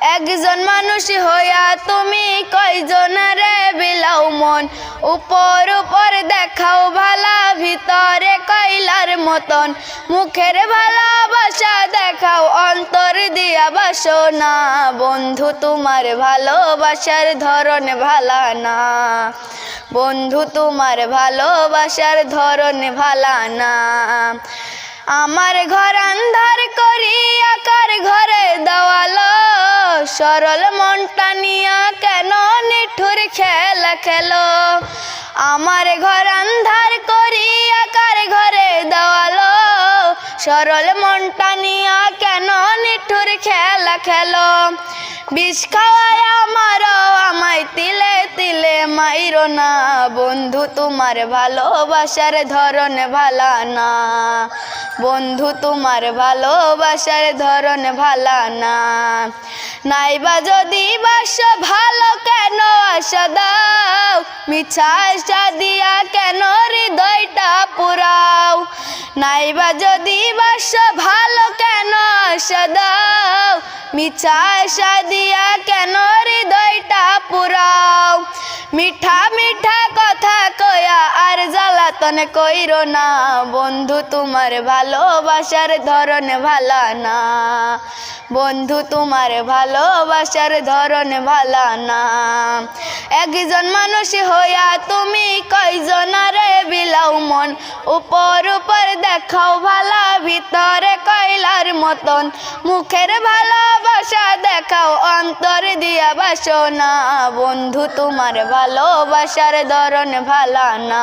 একজন মানুষ হইয়া তুমি কয়জনারে বিলাও মন? উপর উপর দেখাও ভালা, ভিতরে কইলার মতন। মুখের ভালোবাসা দেখাও, অন্তর দিয়া বাসনা বন্ধু, তোমার ভালোবাসার ধরন ভালা না। বন্ধু, তোমার ভালোবাসার ধরন ভালা না। আমার ঘর আন্ধার সরল মনটা নিয়া কেন নিঠুর খেলা খেলো? আমার ঘর আন্ধার করি আকার ঘরে দেওয়ালো। সরল মনটা নিয়া কেন নিঠুর খেলা খেলো? বিষ খাওয়ায় আমারও আমায় তিলে তিলে মাইরো না। বন্ধু, তোমার ভালোবাসার ধরন ভালা না। বন্ধু, তোমার ভালোবাসার ধরন ভালা না। নাইবা যদি বাস ভালো কেন আশা দাও? মিছা দিয়া কেন হৃদয়টা পুরাও? নাইবা যদি বাস ভালো কেন আশা দাও? মিছা আশা দিয়া কেন হৃদয়টা পুরাও? মিঠা মিঠা কথা জ্বালাতন কইরো না, বন্ধু, তোমার ভালোবাসার ধরন ভালা না। বন্ধু, তোমার ভালোবাসার ধরন ভালা না। একজন মানুষ হইয়া তুমি কয়জনারে বিলাও মন? উপর উপর দেখাও ভালা, ভিতরে কয়লার মতন। মুখের ভালোবাসা দেখাও, অন্তর দিয়া বাসনা বন্ধু, তোমার ভালোবাসার ধরন ভালা না।